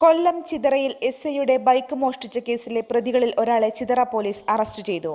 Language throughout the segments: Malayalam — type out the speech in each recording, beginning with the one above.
കൊല്ലം ചിതറയിൽ എസ് ഐയുടെ ബൈക്ക് മോഷ്ടിച്ച കേസിലെ പ്രതികളിൽ ഒരാളെ ചിതറ പോലീസ് അറസ്റ്റ് ചെയ്തു.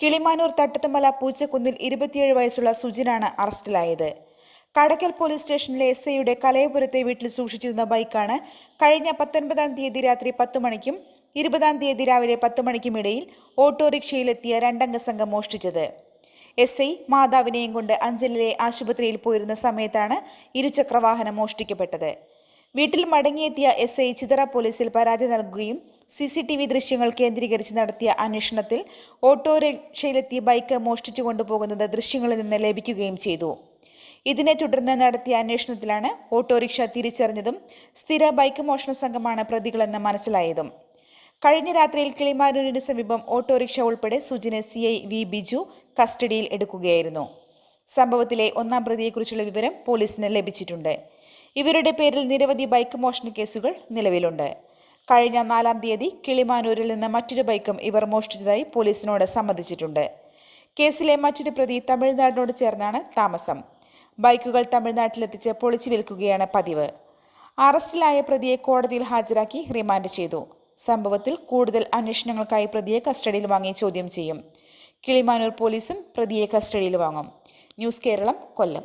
കിളിമാനൂർ തട്ടത്തുമല പൂച്ചക്കുന്നിൽ ഇരുപത്തിയേഴ് വയസ്സുള്ള സുജിനാണ് അറസ്റ്റിലായത്. കടക്കൽ പോലീസ് സ്റ്റേഷനിലെ എസ് ഐയുടെ കലയപുരത്തെ വീട്ടിൽ സൂക്ഷിച്ചിരുന്ന ബൈക്കാണ് കഴിഞ്ഞ പത്തൊൻപതാം തീയതി രാത്രി പത്തു മണിക്കും ഇരുപതാം തീയതി രാവിലെ പത്ത് മണിക്കും ഇടയിൽ ഓട്ടോറിക്ഷയിലെത്തിയ രണ്ടംഗ സംഘം മോഷ്ടിച്ചത്. എസ് ഐ മാതാവിനെയും കൊണ്ട് അഞ്ചലിലെ ആശുപത്രിയിൽ പോയിരുന്ന സമയത്താണ് ഇരുചക്രവാഹനം മോഷ്ടിക്കപ്പെട്ടത്. വീട്ടിൽ മടങ്ങിയെത്തിയ എസ് ഐ ചിതറ പോലീസിൽ പരാതി നൽകുകയും സി സി ടി വി ദൃശ്യങ്ങൾ കേന്ദ്രീകരിച്ച് നടത്തിയ അന്വേഷണത്തിൽ ഓട്ടോറിക്ഷയിലെത്തി ബൈക്ക് മോഷ്ടിച്ചു കൊണ്ടുപോകുന്നത് ദൃശ്യങ്ങളിൽ നിന്ന് ലഭിക്കുകയും ചെയ്തു. ഇതിനെ തുടർന്ന് നടത്തിയ അന്വേഷണത്തിലാണ് ഓട്ടോറിക്ഷ തിരിച്ചറിഞ്ഞതും സ്ഥിര ബൈക്ക് മോഷണ സംഘമാണ് പ്രതികളെന്ന് മനസ്സിലായതും. കഴിഞ്ഞ രാത്രിയിൽ കിളിമാനൂരിന് സമീപം ഓട്ടോറിക്ഷ ഉൾപ്പെടെ സുജിനെ സി ഐ വി ബിജു കസ്റ്റഡിയിൽ എടുക്കുകയായിരുന്നു. സംഭവത്തിലെ ഒന്നാം പ്രതിയെക്കുറിച്ചുള്ള വിവരം പോലീസിന് ലഭിച്ചിട്ടുണ്ട്. ഇവരുടെ പേരിൽ നിരവധി ബൈക്ക് മോഷണ കേസുകൾ നിലവിലുണ്ട്. കഴിഞ്ഞ നാലാം തീയതി കിളിമാനൂരിൽ നിന്ന് മറ്റൊരു ബൈക്കും ഇവർ മോഷ്ടിച്ചതായി പോലീസിനോട് സമ്മതിച്ചിട്ടുണ്ട്. കേസിലെ മറ്റൊരു പ്രതി തമിഴ്നാടിനോട് ചേർന്നാണ് താമസം. ബൈക്കുകൾ തമിഴ്നാട്ടിലെത്തിച്ച് പൊളിച്ചു വിൽക്കുകയാണ് പതിവ്. അറസ്റ്റിലായ പ്രതിയെ കോടതിയിൽ ഹാജരാക്കി റിമാൻഡ് ചെയ്തു. സംഭവത്തിൽ കൂടുതൽ അന്വേഷണങ്ങൾക്കായി പ്രതിയെ കസ്റ്റഡിയിൽ വാങ്ങി ചോദ്യം ചെയ്യും. കിളിമാനൂർ പോലീസും പ്രതിയെ കസ്റ്റഡിയിൽ വാങ്ങും. ന്യൂസ് കേരളം കൊല്ലം.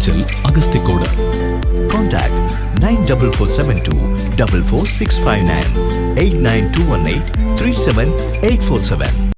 അഞ്ചൽ അഗസ്തിക്കോട് Contact 94472 44659 89218 37847.